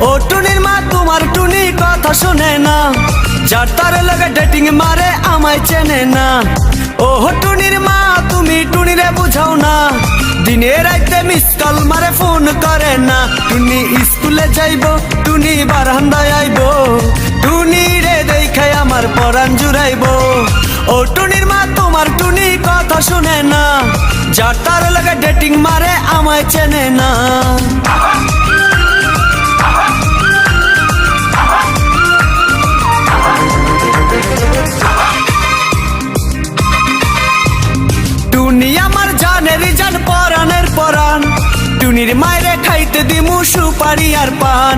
ও টুনির মা তোমার টুনি কথা শুনে না। যার তার লাগে ডেটিং মারে আমায় চেনে না। ও টুনির মা, তুমি টুনিরে বুঝাও না। দিনে রাইতে মিস কল মারে ফোন করে না। টুনি স্কুলে যাইব, টুনি বারান্দায় আইব। টুনি রে দেখাই আমার পরাণ জুড়াইব। ও টুনির মা, তোমার টুনি কথা শুনে না। যার তার লাগে ডেটিং মারে, আমায় চেনে না। টুনির মায়েরে খাইতে দিমু সুপারি আর পান।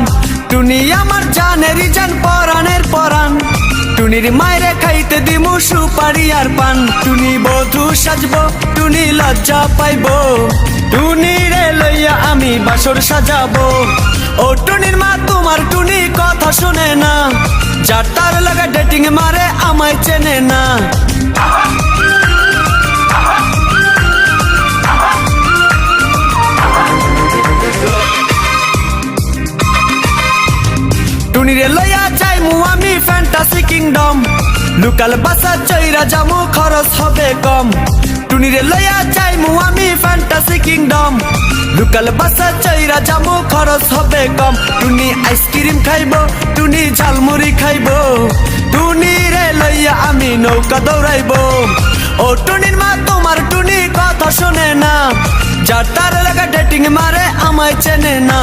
টুনি আমার জানের জান পরানের পরান টুনির মায়েরে খাইতে দিমু সুপারি আর পান। টুনি বধু সাজবো, টুনি লজ্জা পাইবো। টুনি রে লইয়া আমি বাসর সাজাবো। ও টুনির মা, তোমার টুনি কথা শুনে না। যার তার লাগা ডেটিং মারে, আমায় চেনে না। টুনিরে লইয়া যাই মু আমি ফ্যান্টাসি কিংডম লোকাল বাসা চৈরা জামু খরচ হবে কম। টুনিরে লইয়া যাই মু আমি ফ্যান্টাসি কিংডম লোকাল বাসা চৈরা জামু খরচ হবে কম। টুনি আইসক্রিম খাইব, টুনি ঝালমুড়ি খাইব। টুনি রে লইয়া আমি নৌকা দৌড়াইব। ও টুনির মা, তোমার টুনি কথা শুনে না। যার তার ডেটিং মারে, আমায় চেনে না।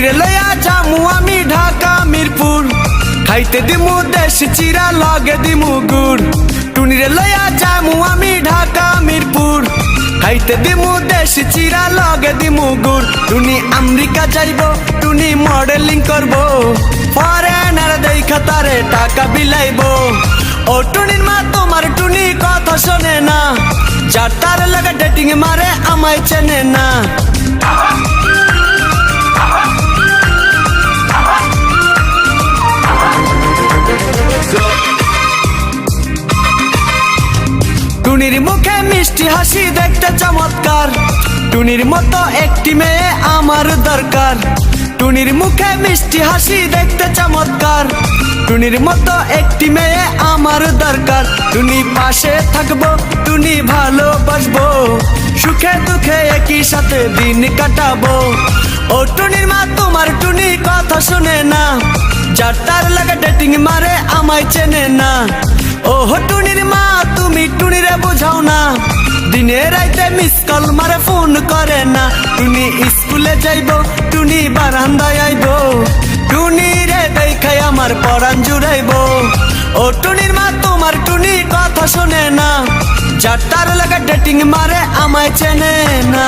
টুনিরে লইয়া যামু আমি ঢাকা, মিরপুর। খাইতে দিমু দেশ চিরা, লগে দিমু গুড়। টুনিরে লইয়া যামু আমি ঢাকা, মিরপুর। খাইতে দিমু দেশ চিরা, লগে দিমু গুড়। টুনি আমেরিকা যাইব, টুনি মডেলিং করব। ফরেনার দেখা তারে টাকা বিলাইব। ও টুনির মা, তোমার টুনি কথা শোনে না। যার তার লাগা ডেটিং মারে, আমায় চেনে না। মিষ্টি হাসি দেখতে চমৎকার। টুনির মতো একটি মেয়ে আমার দরকার। টুনির মুখে মিষ্টি হাসি দেখতে চমৎকার। টুনির মতো একটি মেয়ে আমার দরকার। টুনি পাশে থাকব, টুনি ভালোবাসবো। সুখে দুঃখে একই সাথে দিন কাটাবো। ও টুনির মা, তোমার টুনি কথা শুনে না। যার তার লাগা ডেটিং মারে, আমায় চেনে না। ও টুনির মা, তুমি টুনিরে বোঝাও না। রাইতে মিস কল মারে ফোন করে না। তুমি স্কুলে যাইব, টুনি বারান্দায় আইব। টুনি রে দেখাই আমার পরাণ জুড়াইব। ও টুনির মা, তোমার টুনি কথা শোনে না। যার তার লাগা ডেটিং মারে, আমায় চেনে না।